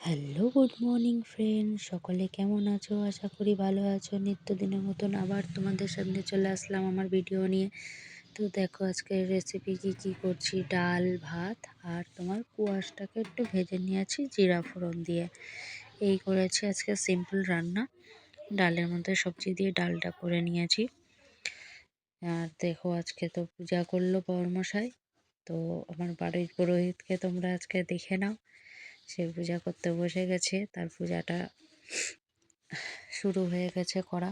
Hello, good morning friend. সকলে কেমন আছো? আশা করি ভালো আছো। নিত্যদিনের মতন আবার তোমাদের সামনে চলে আসলাম আমার ভিডিও নিয়ে। তো দেখো আজকের রেসিপি কি কি করছি? ডাল, ভাত আর তোমার কুয়াশটাকে একটু ভেজে নিয়েছি জিরা ফোড়ন দিয়ে। এই করেছি আজকে সিম্পল রান্না। ডালের মধ্যে সবজি দিয়ে ডালটা করে নিয়েছি। আর দেখো, আজকে তো পূজা করল পরমশাই তো আমার বাড়ির পুরোহিতকে তোমরা আজকে দেখে নাও। সে পূজা করতে বসে গেছে, তার পূজাটা শুরু হয়ে গেছে করা।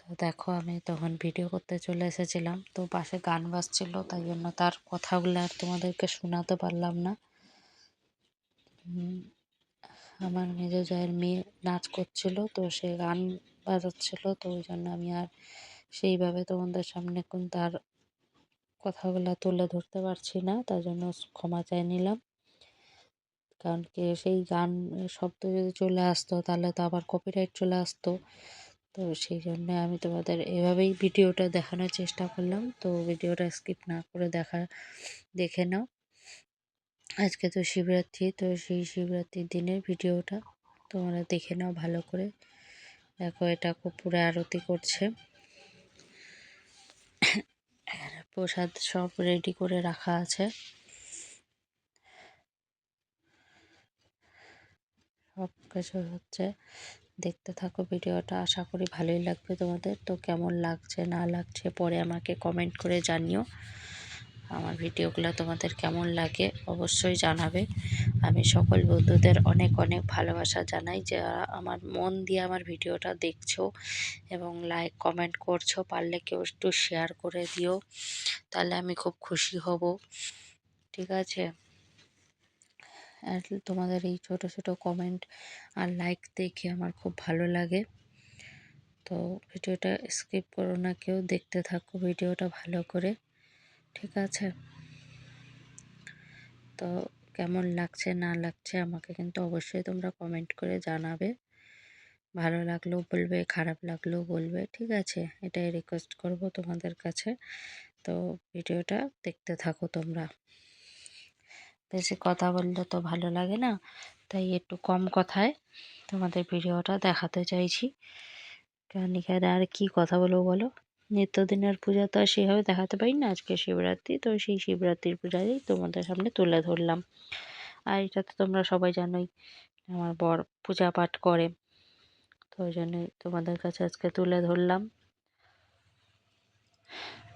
তো দেখো, আমি তখন ভিডিও করতে চলে এসেছিলাম। তো পাশে গান বাজছিল, তাই জন্য তার কথাগুলো আর তোমাদেরকে শোনাতে পারলাম না। আমার মেজ জয়ের মেয়ে নাচ করছিল, তো সে গান বাজাচ্ছিল, তো ওই জন্য আমি আর সেইভাবে তোমাদের সামনে কোন তার কথাগুলো তুলে ধরতে পারছি না, তার জন্য ক্ষমা চাই নিলাম। কারণ কি সেই গান শব্দ যদি চলে আসতো তাহলে তো আবার কপিরাইট চলে আসতো। তো সেই জন্য আমি তোমাদের এভাবেই ভিডিওটা দেখানোর চেষ্টা করলাম। তো ভিডিওটা স্কিপ না করে দেখা, দেখে নাও। আজকে তো শিবরাত্রি, তো সেই শিবরাত্রির দিনের ভিডিওটা তোমরা দেখে নাও ভালো করে। দেখো এটা কপুরে আরতি করছে। প্রসাদ সব রেডি করে রাখা আছে। সব কিছু হচ্ছে। দেখতে থাকো ভিডিওটা, আশা করি ভালোই লাগবে তোমাদের। তো কেমন লাগছে, না লাগছে পরে আমাকে কমেন্ট করে জানিও। আমার ভিডিওগুলো তোমাদের কেমন লাগে অবশ্যই জানাবে। আমি সকল বন্ধুদের অনেক অনেক ভালোবাসা জানাই। যে আমার মন দিয়ে আমার ভিডিওটা দেখছ এবং লাইক কমেন্ট করছ, পারলে কেউ একটু শেয়ার করে দিও। তাহলে আমি খুব খুশি হব। ঠিক আছে? আর তোমাদের এই ছোট ছোট কমেন্ট আর লাইক দেখে আমার খুব ভালো লাগে। তো ভিডিওটা স্কিপ করো না, কেউ দেখতে থাকো ভিডিওটা ভালো করে, ঠিক আছে? তো কেমন লাগছে, না লাগছে আমাকে কিন্তু অবশ্যই তোমরা কমেন্ট করে জানাবে। ভালো লাগলেও বলবে, খারাপ লাগলেও বলবে, ঠিক আছে? এটাই রিকোয়েস্ট করব তোমাদের কাছে। তো ভিডিওটা দেখতে থাকো তোমরা। বেশি কথা বললে তো ভালো লাগে না। তাই একটু কম কথায় তোমাদের ভিডিওটা দেখাতে চাইছি। কারণ এখানে আর কি কথা বলব বলো? নিত্যদিনের পূজা তো আর সেভাবে দেখাতে পারি না। আজকে শিবরাত্রি, তো সেই শিবরাত্রির পূজাই তোমাদের সামনে তুলে ধরলাম। আর এটা তো তোমরা সবাই জানোই, আমার বর পূজা পাঠ করে। তো ওই জন্যই তোমাদের কাছে আজকে তুলে ধরলাম।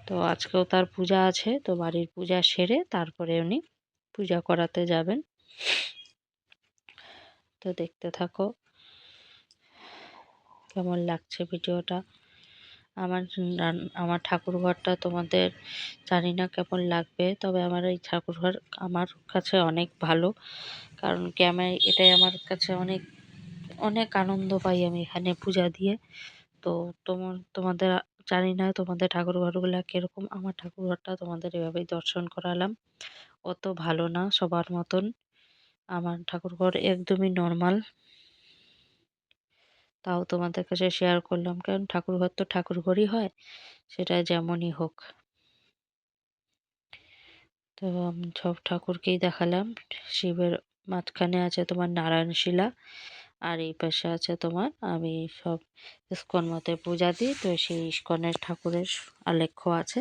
তো আজকেও তার পূজা আছে, তো বাড়ির পূজা সেরে তারপরে উনি পূজা করাতে যাবেন। তো দেখতে থাকো। কেমন লাগছে ভিডিওটা? আমার আমার ঠাকুরঘরটা তোমাদের জানি না কেমন লাগবে, তবে আমার এই ঠাকুরঘর আমার কাছে অনেক ভালো। কারণ কি আমার এটাই আমার কাছে অনেক অনেক আনন্দ পাই আমি এখানে পূজা দিয়ে। তো তোমার তোমাদের জানি না তোমাদের ঠাকুরঘরগুলো কীরকম, আমার ঠাকুরঘরটা তোমাদের এভাবেই দর্শন করালাম। অত ভালো না সবার মতন। আমার ঠাকুরঘর একদমই নর্মাল তাও তোমাদের কাছে শেয়ার করলাম, কারণ ঠাকুরঘর তো ঠাকুরঘরই হয়, সেটা যেমনই হোক। তো সব ঠাকুরকেই দেখালাম। শিবের মাঝখানে আছে তোমার নারায়ণ শিলা আর এই পাশে আছে তোমার, আমি সব ইস্কন মতে পূজা দিই, তো সেই ইস্কনের ঠাকুরের আলেখ্য আছে।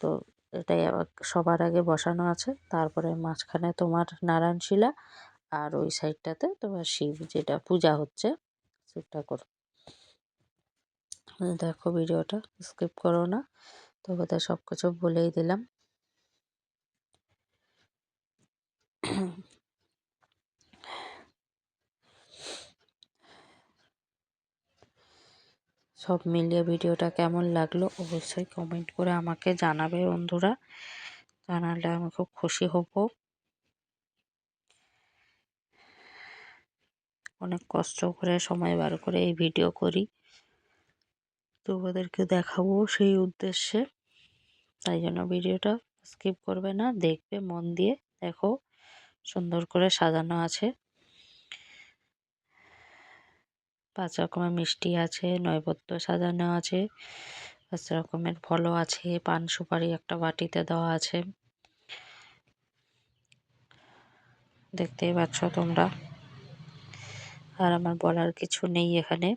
তো এটাই আবার সবার আগে বসানো আছে। তারপরে মাঝখানে তোমার নারায়ণ শিলা আর ওই সাইডটাতে তোমার শিব, যেটা পূজা হচ্ছে। শিব ঠাকুর দেখো ভিডিওটা, স্কিপ করো না। তো বোধহয় সব কিছু বলেই দিলাম। সব মিলিয়ে ভিডিওটা কেমন লাগল অবশ্যই কমেন্ট করে আমাকে জানাবে বন্ধুরা। জানালে আমি খুব খুশি হব। অনেক কষ্ট করে সময় বার করে এই ভিডিও করি। তোমাদেরকে দেখাবো সেই উদ্দেশ্যে। তাই জন্য ভিডিওটা স্কিপ করবে না, দেখবে মন দিয়ে। দেখো সুন্দর করে সাজানো আছে। পাঁচ রকমের মিষ্টি আছে নৈবেদ্য সাজানো আছে, পাঁচ রকমের ফলও আছে, পান সুপারি একটা বাটিতে দেওয়া আছে। দেখতেই পাচ্ছ তোমরা। আর আমার বলার কিছু নেই এখানে।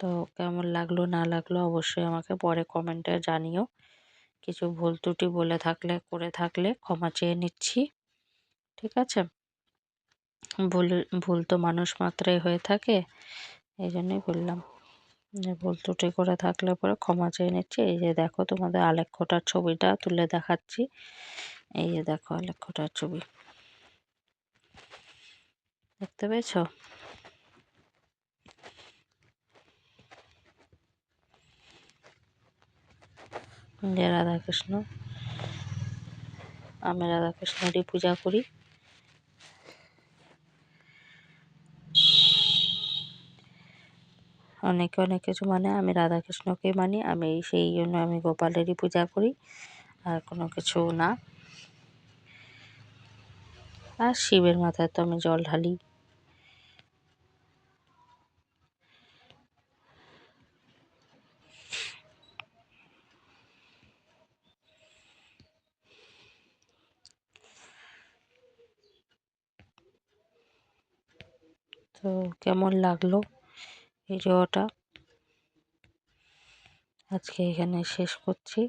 তো কেমন লাগল, না লাগল অবশ্যই আমাকে পরে কমেন্টে জানিও। কিছু ভুল ত্রুটি বলে থাকলে, করে থাকলে ক্ষমা চেয়ে নিচ্ছি। ঠিক আছে? ভুল ভুল তো মানুষ মাত্রাই হয়ে থাকে। এই জন্যই বললাম যে ভুল ত্রুটি করে থাকলে পরে ক্ষমা চেয়ে নিচ্ছি। এই যে দেখো তোমাদের আলেখ্যটার ছবিটা তুলে দেখাচ্ছি। এই যে দেখো আলেখ্যটার ছবি। দেখতে পেয়েছ? যে রাধাকৃষ্ণ, আমি রাধাকৃষ্ণেরই পূজা করি। অনেকে, অনেক কিছু মানে আমি রাধাকৃষ্ণকে মানি, আমি সেই জন্য আমি গোপালেরই পূজা করি, আর কোনো কিছু না। আর শিবের মাথায় তো আমি জল ঢালি। তো কেমন লাগল? ভিডিওটা আজকে এখানে শেষ করছি।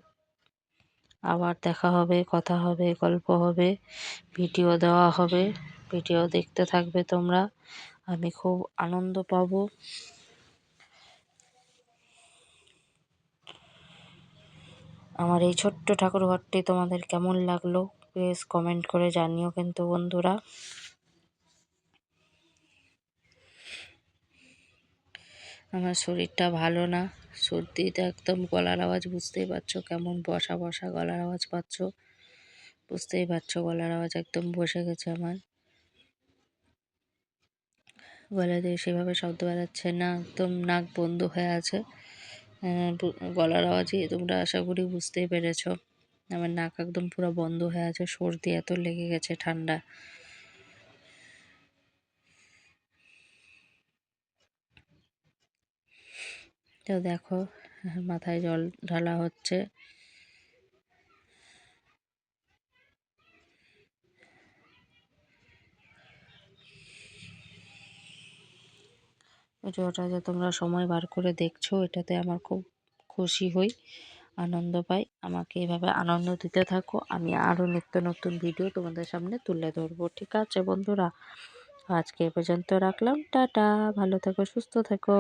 আবার দেখা হবে, কথা হবে, গল্প হবে, ভিডিও দেওয়া হবে। ভিডিও দেখতে থাকবে তোমরা। আমি খুব আনন্দ পাবো। আমার এই ছোট্ট ঠাকুর ঘরটি তোমাদের কেমন লাগল প্লিজ কমেন্ট করে জানিও কিন্তু বন্ধুরা। আমার শরীরটা ভালো না। সর্দিতে একদম গলার আওয়াজ, বুঝতেই পারছ কেমন বসা বসা গলার আওয়াজ পাচ্ছ। বুঝতেই পারছ গলার আওয়াজ একদম বসে গেছে আমার। গলা দিয়ে সেভাবে শব্দ বেরাচ্ছে না, একদম নাক বন্ধ হয়ে আছে। গলার আওয়াজই তোমরা আশা করি বুঝতেই পেরেছ। আমার নাক একদম পুরো বন্ধ হয়ে আছে, সর্দি এত লেগে গেছে ঠান্ডা। তো দেখো, মাথায় জল ঢালা হচ্ছে। ভিডিওটা যে তোমরা সময় বার করে দেখছ, এটাতে আমার খুব খুশি হই, আনন্দ পাই। আমাকে এভাবে আনন্দ দিতে থাকো, আমি আরও নিত্য নতুন ভিডিও তোমাদের সামনে তুলে ধরবো। ঠিক আছে বন্ধুরা, আজকে এ পর্যন্ত রাখলাম। টাটা, ভালো থেকো, সুস্থ থেকো।